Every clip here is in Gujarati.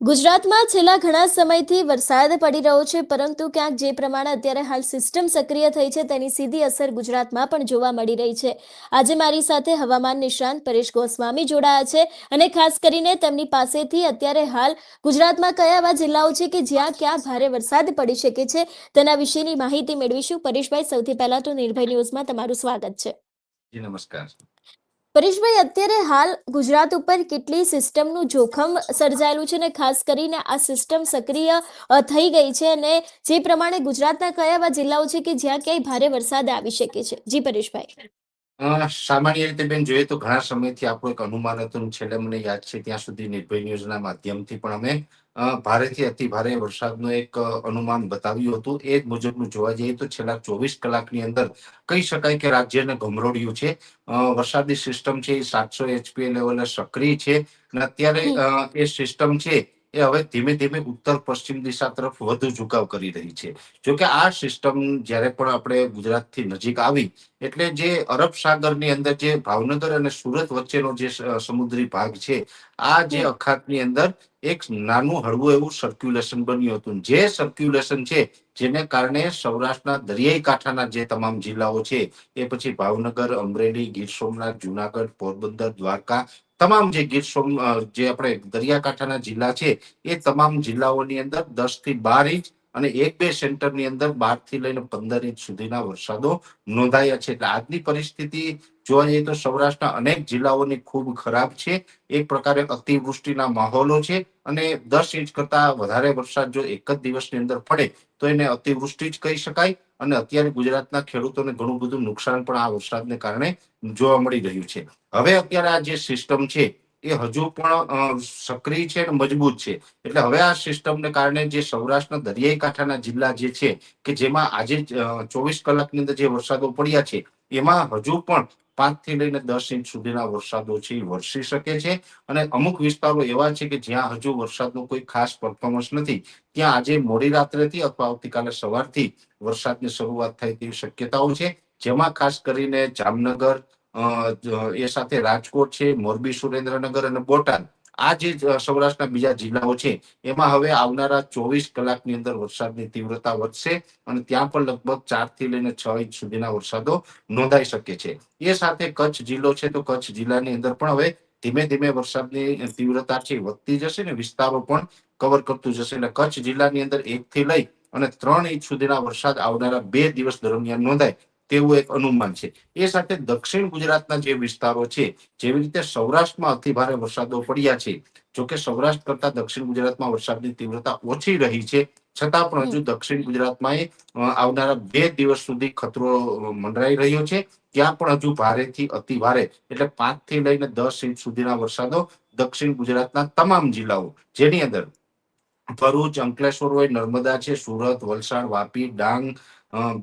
ગુજરાતમાં છેલ્લા ઘણા સમયથી વરસાદ પડી રહ્યો છે, પરંતુ ક્યાંક જે પ્રમાણે અત્યારે હાલ સિસ્ટમ સક્રિય થઈ છે, તેની સીધી અસર ગુજરાતમાં પણ જોવા મળી રહી છે. આજે મારી સાથે હવામાન નિષ્ણાંત પરેશ ગોસ્વામી જોડાયા છે અને ખાસ કરીને તેમની પાસેથી અત્યારે હાલ ગુજરાતમાં કયા એવા જિલ્લાઓ છે કે જ્યાં ક્યાં ભારે વરસાદ પડી શકે છે, તેના વિશેની માહિતી મેળવીશું. પરેશભાઈ, સૌથી પહેલા તો નિર્ભય ન્યૂઝમાં તમારું સ્વાગત છે. નમસ્કાર. પરેશભાઈ, અત્યારે હાલ ગુજરાત ઉપર કેટલી સિસ્ટમનું જોખમ સર્જાયેલું છે અને ખાસ કરીને આ સિસ્ટમ સક્રિય થઈ ગઈ છે અને જે પ્રમાણે ગુજરાતના કયા એવા જિલ્લાઓ છે કે જ્યાં ક્યાંય ભારે વરસાદ આવી શકે છે? જી પરેશભાઈ. સામાન્ય રીતે બેન જોઈએ તો ઘણા સમયથી આપણું એક અનુમાન હતું છેલ્લે મને યાદ છે ત્યાં સુધી નિર્ભય ન્યૂઝના માધ્યમથી પણ અમે ભારેથી અતિ ભારે વરસાદનું એક અનુમાન બતાવ્યું હતું. એ જ મુજબનું જોવા જઈએ તો છેલ્લા ચોવીસ કલાકની અંદર કહી શકાય કે રાજ્યને ગમરોડ્યું છે. વરસાદની સિસ્ટમ છે એ સાતસો એચપી લેવલે સક્રિય છે. અને અત્યારે એ સિસ્ટમ છે એ હવે ધીમે ધીમે ઉત્તર પશ્ચિમ દિશા તરફ વધુ ઝુકાવ કરી રહી છે. જોકે આ સિસ્ટમ જ્યારે પણ આપણે ગુજરાતથી નજીક આવી એટલે જે અરબ સાગરની અંદર જે ભાવનગર અને સુરત વચ્ચેનો જે સમુદ્રી ભાગ છે આ જે અખાતની અંદર એક નાનું હળવું એવું સર્ક્યુલેશન બન્યું હતું. જે સર્ક્યુલેશન છે જેને કારણે સૌરાષ્ટ્રના દરિયાઈ કાંઠાના જે તમામ જિલ્લાઓ છે એ પછી ભાવનગર અમરેલી ગીર સોમનાથ જુનાગઢ પોરબંદર દ્વારકા તમામ જે ગીર સોમ જે આપણે દરિયાકાંઠાના જિલ્લા છે, એ તમામ જિલ્લાઓની અંદર દસથી બાર ઇંચ અને એક બે સેન્ટરની અંદર બારથી લઈને પંદર ઇંચ સુધીના વરસાદો નોંધાયા છે. એટલે આજની પરિસ્થિતિ જોવા જઈએ તો સૌરાષ્ટ્રના અનેક જિલ્લાઓની ખૂબ ખરાબ છે. એક પ્રકારે અતિવૃષ્ટિના માહોલો છે અને દસ ઇંચ કરતા વધારે વરસાદ જો એક જ દિવસની અંદર પડે, તો એને અતિવૃષ્ટિ જ કહી શકાય. અને અત્યારે ગુજરાતના ખેડૂતોને ઘણું બધું નુકસાન પણ આ વરસાદને કારણે જોવા મળી રહ્યું છે. હવે અત્યારે આ જે સિસ્ટમ છે, એ હજુ પણ સક્રિય છે અને મજબૂત છે. એટલે હવે આ સિસ્ટમને કારણે જે સૌરાષ્ટ્રના દરિયાઈ કાંઠાના જિલ્લા જે છે, કે જેમાં આજે ચોવીસ કલાકની અંદર જે વરસાદો પડ્યા છે, એમાં હજુ પણ પાંચથી લઈને દસ ઇંચ સુધીના વરસાદો છે, એ વરસી શકે છે. અને અમુક વિસ્તારો એવા છે કે જ્યાં હજુ વરસાદનું કોઈ ખાસ પરફોર્મન્સ નથી. ત્યાં આજે મોડી રાત્રેથી અથવા આવતીકાલે સવારથી વરસાદની શરૂઆત થાય તેવી શક્યતાઓ છે. જેમાં ખાસ કરીને જામનગર એ સાથે રાજકોટ છે, મોરબી, સુરેન્દ્રનગર અને બોટાદ. આ જે સૌરાષ્ટ્રના બીજા જિલ્લાઓ છે, એમાં હવે આવનારા ચોવીસ કલાકની અંદર વરસાદની તીવ્રતા વધશે અને ત્યાં પણ લગભગ ચારથી લઈને છ ઇંચ સુધીના વરસાદો નોંધાઈ શકે છે. એ સાથે કચ્છ જિલ્લો છે, તો કચ્છ જિલ્લાની અંદર પણ હવે ધીમે ધીમે વરસાદની તીવ્રતા છે વધતી જશે ને વિસ્તારો પણ કવર કરતું જશે. એટલે કચ્છ જિલ્લાની અંદર એક થી લઈ અને ત્રણ ઇંચ સુધીના વરસાદ આવનારા બે દિવસ દરમિયાન નોંધાય. તેવું એક અનુમાન છે. એ સાથે દક્ષિણ ગુજરાતના જે વિસ્તારો છે જેવી રીતે સૌરાષ્ટ્રમાં અતિ ભારે વરસાદો પડ્યા છે જોકે સૌરાષ્ટ્ર કરતા દક્ષિણ ગુજરાતમાં વરસાદની તીવ્રતા ઓછી રહી છે છતાં પણ હજુ દક્ષિણ ગુજરાતમાં આવનારા બે દિવસ સુધી ખતરો મંડરાઈ રહ્યો છે. ત્યાં પણ હજુ ભારેથી અતિ ભારે એટલે પાંચથી લઈને દસ ઇંચ સુધીના વરસાદો દક્ષિણ ગુજરાતના તમામ જિલ્લાઓ જેની અંદર ભરૂચ અંકલેશ્વર હોય નર્મદા છે સુરત વલસાડ વાપી ડાંગ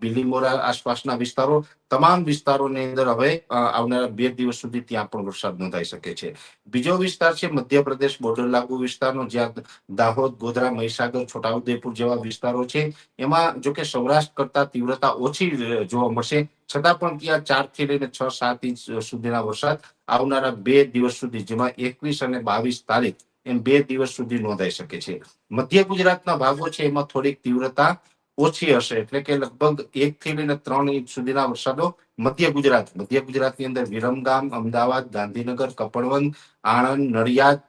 બિલીમોરા આસપાસના વિસ્તારો, તમામ વિસ્તારોની અંદર હવે આવનારા બે દિવસ સુધી ત્યાં પણ વરસાદ નોંધાઈ શકે છે. બીજો વિસ્તાર છે મધ્યપ્રદેશ, બોર્ડર લાગુ વિસ્તારનો, જ્યાં દાહોદ, ગોધરા, મહીસાગર, છોટાઉદેપુર જેવા વિસ્તારો છે. એમાં જો કે સૌરાષ્ટ્ર કરતા તીવ્રતા ઓછી જોવા મળશે. છતાં પણ ત્યાં ચારથી લઈને છ, સાત ઇંચ સુધીના વરસાદ આવનારા બે દિવસ સુધી, જેમાં એકવીસ અને બાવીસ તારીખ એમ બે દિવસ સુધી નોંધાઈ શકે છે. મધ્ય ગુજરાતના ભાગો છે, એમાં થોડીક તીવ્રતા ઓછી હશે. એટલે કે લગભગ એક થી લઈને ત્રણ ઇંચ સુધીના વરસાદો મધ્ય ગુજરાત મધ્ય ગુજરાતની અંદર વિરમગામ અમદાવાદ ગાંધીનગર કપડવંત આણંદ નડિયાદ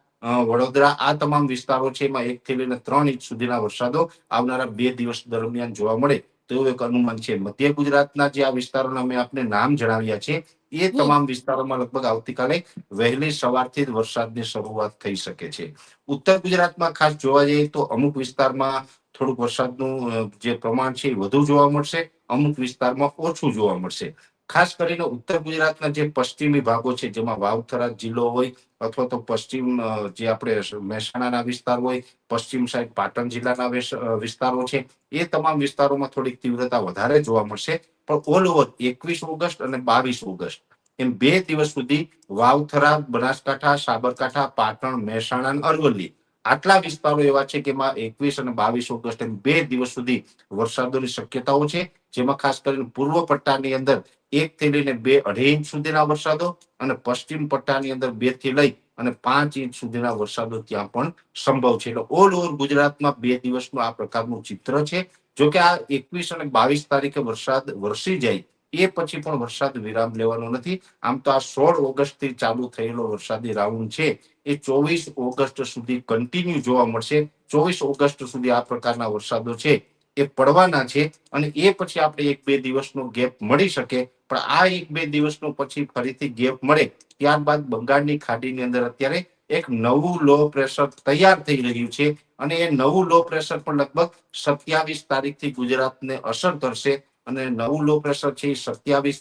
વડોદરા આ તમામ વિસ્તારો છે એમાં એક થી લઈને ત્રણ ઇંચ સુધીના વરસાદો આવનારા બે દિવસ દરમિયાન જોવા મળે. તેવું એક અનુમાન છે. મધ્ય ગુજરાતના જે આ વિસ્તારોના અમે આપને નામ જણાવ્યા છે એ તમામ વિસ્તારોમાં લગભગ આવતીકાલે વહેલી સવારથી જ વરસાદની શરૂઆત થઈ શકે છે. ઉત્તર ગુજરાતમાં ખાસ જોવા જઈએ તો અમુક વિસ્તારમાં થોડુંક વરસાદનું જે પ્રમાણ છે એ વધુ જોવા મળશે, અમુક વિસ્તારમાં ઓછું જોવા મળશે. ખાસ કરીને ઉત્તર ગુજરાતના જે પશ્ચિમી ભાગો છે, જેમાં વાવથરા જિલ્લો હોય અથવા તો પશ્ચિમ જે આપણે મહેસાણાના વિસ્તાર હોય, પશ્ચિમ સાઈડ પાટણ જિલ્લાના વિસ્તારો છે, એ તમામ વિસ્તારોમાં થોડીક તીવ્રતા વધારે જોવા મળશે. પણ ઓલ ઓવર એકવીસ ઓગસ્ટ અને બાવીસ ઓગસ્ટ, એમ બે દિવસ સુધી વાવથરા, બનાસકાંઠા, સાબરકાંઠા, પાટણ, મહેસાણા અને અરવલ્લી આટલા વિસ્તારો એવા છે કે એમાં એકવીસ અને બાવીસ ઓગસ્ટ બે દિવસ સુધી વરસાદોની શક્યતાઓ છે. જેમાં ખાસ કરીને પૂર્વ પટ્ટાની અંદર એક થી લઈને બે અઢી ઇંચ સુધીના વરસાદો અને પશ્ચિમ પટ્ટાની અંદર બેથી લઈ અને પાંચ ઇંચ સુધીના વરસાદો ત્યાં પણ સંભવ છે. એટલે ઓલ ઓવર ગુજરાતમાં બે દિવસનું આ પ્રકારનું ચિત્ર છે. જોકે આ એકવીસ અને બાવીસ તારીખે વરસાદ વરસી જાય એ પછી પણ વરસાદ વિરામ લેવાનો નથી. આમ તો આ સોળ ઓગસ્ટથી ચાલુ થયેલો વરસાદી રાઉન્ડ છે. એ ચોવીસ ઓગસ્ટ સુધી કન્ટિન્યુ જોવા મળશે. ચોવીસ ઓગસ્ટ સુધી આ પ્રકારના વરસાદો છે એ પડવાના છે અને એ પછી આપણે એક બે દિવસનો ગેપ મળી શકે. પણ આ એક બે દિવસનો પછી ફરીથી ગેપ મળે ત્યારબાદ બંગાળની ખાડીની અંદર અત્યારે એક નવું લો પ્રેશર તૈયાર થઈ રહ્યું છે અને એ નવું લો પ્રેશર પણ લગભગ સત્યાવીસ તારીખથી ગુજરાતને અસર કરશે. અને નવું લો પ્રેશર છે એ સત્યાવીસ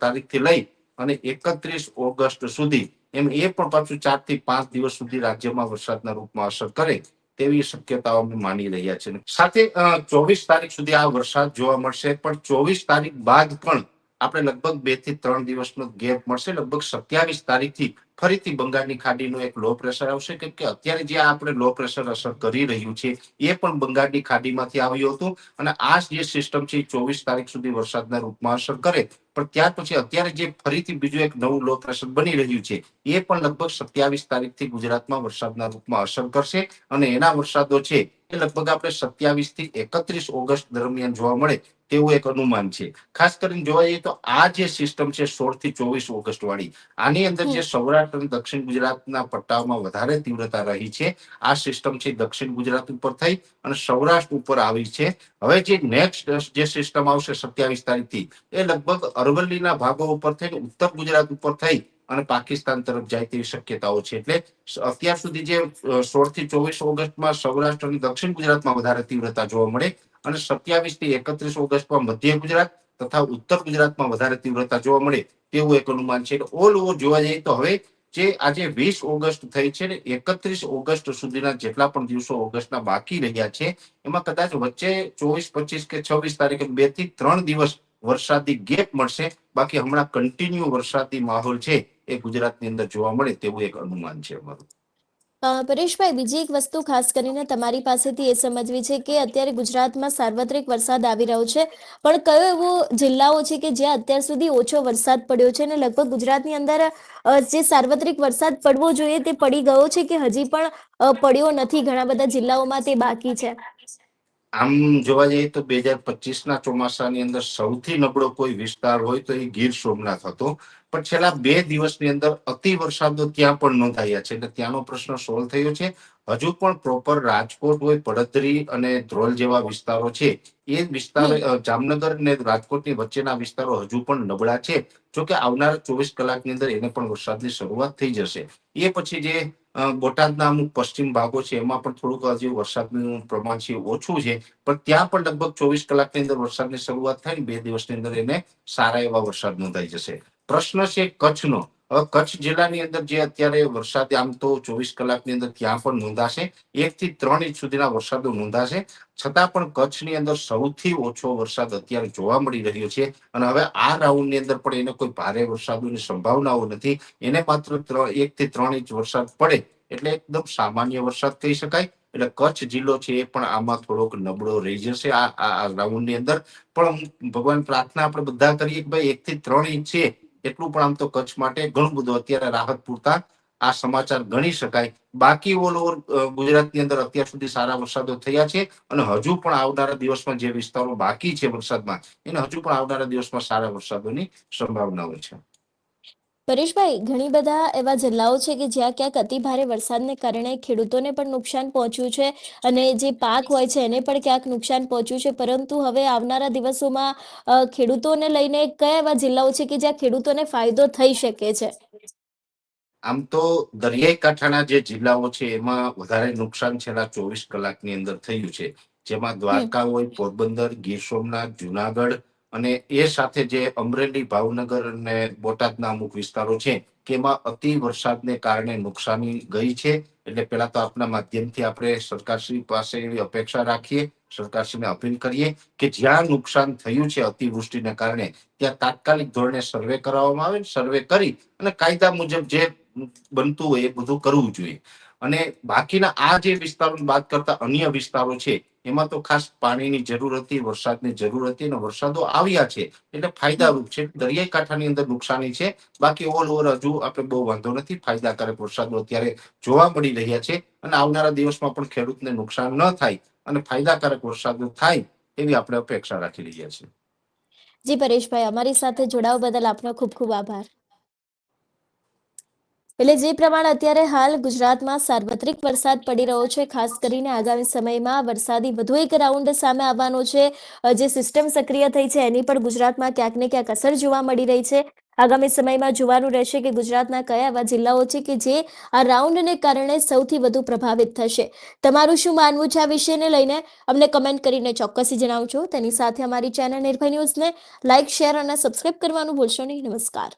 તારીખથી લઈ અને એકત્રીસ ઓગસ્ટ સુધી એમ એ પણ પાછું ચારથી પાંચ દિવસ સુધી રાજ્યમાં વરસાદના રૂપમાં અસર કરે તેવી શક્યતાઓ અમે માની રહ્યા છીએ. સાથે ચોવીસ તારીખ સુધી આ વરસાદ જોવા મળશે પણ ચોવીસ તારીખ બાદ પણ આપણે લગભગ બેથી ત્રણ દિવસનો ગેપ મળશે. લગભગ સત્યાવીસ તારીખથી ફરીથી બંગાળની ખાડીનો એક લો પ્રેશર આવશે. કેમ કે અત્યારે જે આપણે લો પ્રેશર અસર કરી રહ્યું છે, એ પણ બંગાળની ખાડીમાંથી આવ્યું હતું. અને આ જે સિસ્ટમ છે ચોવીસ તારીખ સુધી વરસાદના રૂપમાં અસર કરે. પણ ત્યાર પછી અત્યારે જે ફરીથી બીજું એક નવું લો પ્રેશર બની રહ્યું છે, એ પણ લગભગ સત્યાવીસ તારીખથી ગુજરાતમાં વરસાદના રૂપમાં અસર કરશે. અને એના વરસાદો છે, એ લગભગ આપણે સત્યાવીસથી એકત્રીસ ઓગસ્ટ દરમિયાન જોવા મળે. તેવું એક અનુમાન છે. ખાસ કરીને જોવા જઈએ તો આ જે સિસ્ટમ છે સોળથી ચોવીસ ઓગસ્ટ વાળી આની અંદર જે સૌરાષ્ટ્ર અને દક્ષિણ ગુજરાતના પટ્ટાઓમાં વધારે તીવ્રતા રહી છે. આ સિસ્ટમ છે દક્ષિણ ગુજરાત ઉપર થઈ અને સૌરાષ્ટ્ર ઉપર આવી છે. હવે જે નેક્સ્ટ જે સિસ્ટમ આવશે સત્યાવીસ તારીખથી એ લગભગ અરવલ્લીના ભાગો ઉપર થઈને ઉત્તર ગુજરાત ઉપર થઈ અને પાકિસ્તાન તરફ જાય તેવી શક્યતાઓ છે. એટલે અત્યાર સુધી જે સોળથી ચોવીસ ઓગસ્ટમાં સૌરાષ્ટ્ર અને દક્ષિણ ગુજરાતમાં વધારે તીવ્રતા જોવા મળે અને સત્યાવીસથી એકત્રીસ ઓગસ્ટમાં મધ્ય ગુજરાત તથા ઉત્તર ગુજરાતમાં વધારે તીવ્રતા જોવા મળે તેવું એક અનુમાન છે. ઓલ ઓવર જોવા જઈએ તો હવે જે આજે વીસ ઓગસ્ટ થઈ છે ને એકત્રીસ ઓગસ્ટ સુધીના જેટલા પણ દિવસો ઓગસ્ટના બાકી રહ્યા છે, એમાં કદાચ વચ્ચે ચોવીસ, પચીસ કે છવ્વીસ તારીખે બેથી ત્રણ દિવસ વરસાદી ગેપ મળશે. બાકી હમણાં કન્ટિન્યુ વરસાદી માહોલ છે એ ગુજરાતની અંદર જોવા મળે તેવું એક અનુમાન છે અમારું. પરેશભાઈ, બીજી એક વસ્તુ ખાસ કરીને તમારી પાસેથી એ સમજવી છે કે અત્યારે ગુજરાતમાં સાર્વત્રિક વરસાદ આવી રહ્યો છે. પણ કયો એવો જિલ્લાઓ છે કે જ્યાં અત્યાર સુધી ઓછો વરસાદ પડ્યો છે અને લગભગ ગુજરાતની અંદર જે સાર્વત્રિક વરસાદ પડવો જોઈએ તે પડી ગયો છે કે હજી પણ પડ્યો નથી? ઘણા બધા જિલ્લાઓમાં તે બાકી છે. આમ જોવા જઈએ તો બે હજાર પચીસ ના ચોમાસાની અંદર સૌથી નબળો કોઈ વિસ્તાર હોય તો એ ગીર સોમનાથ હતો. પણ છેલ્લા બે દિવસની અંદર અતિ વરસાદો ત્યાં પણ નોંધાયા છે એટલે ત્યાંનો પ્રશ્ન સોલ્વ થયો છે. હજુ પણ પ્રોપર રાજકોટ હોય પડદરી અને ધ્રોલ જેવા વિસ્તારો છે એ વિસ્તાર જામનગર અને રાજકોટની વચ્ચેના વિસ્તારો હજુ પણ નબળા છે. જો કે આવનારા ચોવીસ કલાકની અંદર એને પણ વરસાદની શરૂઆત થઈ જશે. એ પછી જે બોટાદના અમુક પશ્ચિમ ભાગો છે એમાં પણ થોડુંક હજી વરસાદનું પ્રમાણ છે ઓછું છે. પણ ત્યાં પણ લગભગ ચોવીસ કલાકની અંદર વરસાદની શરૂઆત થાય બે દિવસની અંદર એને સારા એવા વરસાદ નોંધાઈ જશે. પ્રશ્ન છે કચ્છનો. કચ્છ જિલ્લાની અંદર જે અત્યારે વરસાદ આમ તો ચોવીસ કલાકની અંદર ત્યાં પણ નોંધાશે. એક થી ત્રણ ઇંચ સુધીના વરસાદો નોંધાશે. છતાં પણ કચ્છની અંદર સૌથી ઓછો વરસાદ અત્યારે જોવા મળી રહ્યો છે. અને હવે આ રાઉન્ડની અંદર પણ એને કોઈ ભારે વરસાદોની સંભાવનાઓ નથી. એને માત્ર એક થી ત્રણ ઇંચ વરસાદ પડે એટલે એકદમ સામાન્ય વરસાદ કહી શકાય. એટલે કચ્છ જિલ્લો છે એ પણ આમાં થોડોક નબળો રહી જશે આ આ રાઉન્ડની અંદર. પણ ભગવાન પ્રાર્થના આપણે બધા કરીએ કે ભાઈ એક થી ત્રણ ઇંચ છે. એટલું પણ આમ તો કચ્છ માટે ઘણું બધું અત્યારે રાહત પૂરતા આ સમાચાર ગણી શકાય. બાકી ઓલ ઓવર ગુજરાતની અંદર અત્યાર સુધી સારા વરસાદો થયા છે અને હજુ પણ આવનારા દિવસમાં જે વિસ્તારો બાકી છે વરસાદમાં એને હજુ પણ આવનારા દિવસમાં સારા વરસાદોની સંભાવનાઓ છે. પરેશભાઈ, ઘણી બધા એવા જિલ્લાઓ છે કે જ્યાં ક્યાંક અતિ ભારે વરસાદને કારણે ખેડૂતોને પણ નુકસાન પહોંચ્યું છે અને જે પાક હોય છે એને પણ ક્યાંક નુકસાન પહોંચ્યું છે. પરંતુ હવે આવનારા દિવસોમાં ખેડૂતોને લઈને કયા એવા જિલ્લાઓ છે કે જ્યાં ખેડૂતોને ફાયદો થઈ શકે છે? આમ તો દરિયાઈ કાંઠાના જે જિલ્લાઓ છે એમાં વધારે નુકસાન છેલ્લા ચોવીસ કલાકની અંદર થયું છે. જેમાં દ્વારકા હોય, પોરબંદર, ગીર સોમનાથ, જુનાગઢ અને એ સાથે જે અમરેલી ભાવનગર અને બોટાદના અમુક વિસ્તારો છે એમાં અતિ વરસાદને કારણે નુકસાની ગઈ છે. એટલે પેલા તો આપના માધ્યમથી આપણે સરકારશ્રી પાસે એવી અપેક્ષા રાખીએ, સરકારશ્રીને અપીલ કરીએ કે જ્યાં નુકસાન થયું છે અતિવૃષ્ટિને કારણે, ત્યાં તાત્કાલિક ધોરણે સર્વે કરાવવામાં આવે, સર્વે કરી અને કાયદા મુજબ જે બનતું હોય એ બધું કરવું જોઈએ. અને બાકીના આ જે વિસ્તારો બાદ કરતા અન્ય વિસ્તારો છે એમાં તો ખાસ પાણીની જરૂર હતી, વરસાદની જરૂર હતી અને વરસાદો આવ્યા છે. એટલે ફાયદારૂપ છે. દરિયાઈ કાંઠાની અંદર નુકસાની છે. બાકી ઓલ ઓવર હજુ આપણે બહુ વાંધો નથી. ફાયદાકારક વરસાદો અત્યારે જોવા મળી રહ્યા છે અને આવનારા દિવસમાં પણ ખેડૂતને નુકસાન ન થાય અને ફાયદાકારક વરસાદો થાય એવી આપણે અપેક્ષા રાખી રહ્યા છીએ. જી, પરેશભાઈ, અમારી સાથે જોડાવા બદલ આપનો ખૂબ ખૂબ આભાર. એટલે જે પ્રમાણે અત્યારે હાલ ગુજરાતમાં સાર્વત્રિક વરસાદ પડી રહ્યો છે, ખાસ કરીને આગામી સમયમાં વરસાદી વધુ એક રાઉન્ડ સામે આવવાનો છે. જે સિસ્ટમ સક્રિય થઈ છે, એની પણ ગુજરાતમાં ક્યાંક ને ક્યાંક અસર જોવા મળી રહી છે. આગામી સમયમાં જોવાનું રહેશે કે ગુજરાતના કયા એવા જિલ્લાઓ છે કે જે આ રાઉન્ડને કારણે સૌથી વધુ પ્રભાવિત થશે. તમારું શું માનવું છે આ વિષયને લઈને? અમને કમેન્ટ કરીને ચોક્કસથી જણાવજો. તેની સાથે અમારી ચેનલ નિર્ભય ન્યૂઝને લાઇક શેર અને સબસ્ક્રાઇબ કરવાનું ભૂલશો નહીં. નમસ્કાર.